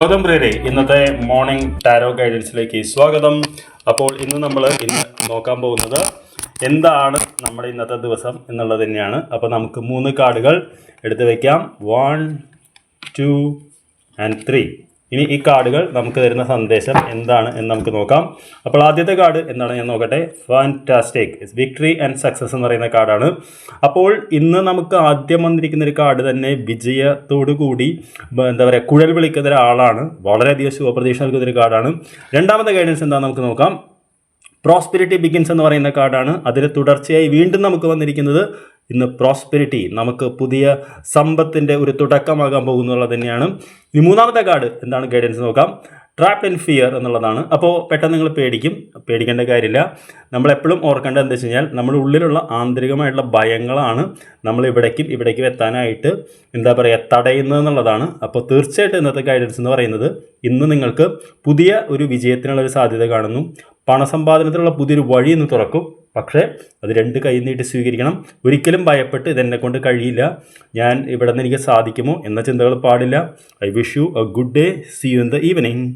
സ്വാഗതം പ്രിയരെ ഇന്നത്തെ മോർണിംഗ് ടാരോ ഗൈഡൻസിലേക്ക് സ്വാഗതം. അപ്പോൾ ഇന്ന് നമ്മൾ ഇന്ന് നോക്കാൻ പോകുന്നത് എന്താണ് നമ്മുടെ ഇന്നത്തെ ദിവസം എന്നുള്ളത് തന്നെയാണ്. അപ്പോൾ നമുക്ക് മൂന്ന് കാർഡുകൾ എടുത്ത് വയ്ക്കാം വൺ ടു ആൻഡ് ത്രീ ഇനി ഈ കാർഡുകൾ നമുക്ക് തരുന്ന സന്ദേശം എന്താണ് എന്ന് നമുക്ക് നോക്കാം. അപ്പോൾ ആദ്യത്തെ കാർഡ് എന്താണ് ഞാൻ നോക്കട്ടെ? ഫാന്റാസ്റ്റിക് വിക്ടറി ആൻഡ് സക്സസ് എന്ന് പറയുന്ന കാർഡാണ്. അപ്പോൾ ഇന്ന് നമുക്ക് ആദ്യം വന്നിരിക്കുന്ന ഒരു കാർഡ് തന്നെ വിജയത്തോടു കൂടി എന്താ പറയുക കുഴൽ വിളിക്കുന്ന ഒരാളാണ്. വളരെയധികം ശുഭപ്രതീക്ഷ നൽകുന്ന ഒരു കാർഡാണ്. രണ്ടാമത്തെ ഗൈഡൻസ് എന്താണെന്ന് നമുക്ക് നോക്കാം. പ്രോസ്പിരിറ്റി ബിഗിൻസ് എന്ന് പറയുന്ന കാർഡാണ്. അതിൽ തുടർച്ചയായി വീണ്ടും നമുക്ക് വന്നിരിക്കുന്നത് ഇന്ന് പ്രോസ്പെരിറ്റി നമുക്ക് പുതിയ സമ്പത്തിന്റെ ഒരു തുടക്കമാകാൻ പോകുന്നുള്ളത് തന്നെയാണ്. ഇനി മൂന്നാമത്തെ കാർഡ് എന്താണ് ഗൈഡൻസ് നോക്കാം. ട്രാപ്പ് ആൻഡ് ഫിയർ എന്നുള്ളതാണ്. അപ്പോൾ പെട്ടെന്ന് നിങ്ങൾ പേടിക്കും. പേടിക്കേണ്ട കാര്യമില്ല. നമ്മളെപ്പോഴും ഓർക്കേണ്ടത് എന്താ വെച്ച് കഴിഞ്ഞാൽ നമ്മുടെ ഉള്ളിലുള്ള ആന്തരികമായിട്ടുള്ള ഭയങ്ങളാണ് നമ്മൾ ഇവിടേക്കും ഇവിടേക്കും എത്താനായിട്ട് എന്താ പറയുക തടയുന്നത് എന്നുള്ളതാണ്. അപ്പോൾ തീർച്ചയായിട്ടും ഇന്നത്തെ ഗൈഡൻസ് എന്ന് പറയുന്നത് ഇന്ന് നിങ്ങൾക്ക് പുതിയ ഒരു വിജയത്തിനുള്ള ഒരു സാധ്യത കാണുന്നു. പണസമ്പാദനത്തിനുള്ള പുതിയൊരു വഴി ഇന്ന് തുറക്കും. പക്ഷേ അത് രണ്ട് കൈ നീട്ടി സ്വീകരിക്കണം. ഒരിക്കലും ഭയപ്പെട്ട് ഇതെന്നെ കൊണ്ട് കഴിയില്ല. ഞാൻ ഇവിടെ നിന്ന് എനിക്ക് സാധിക്കുമോ എന്ന ചിന്തകൾ പാടില്ല. I wish you a good day see you in the evening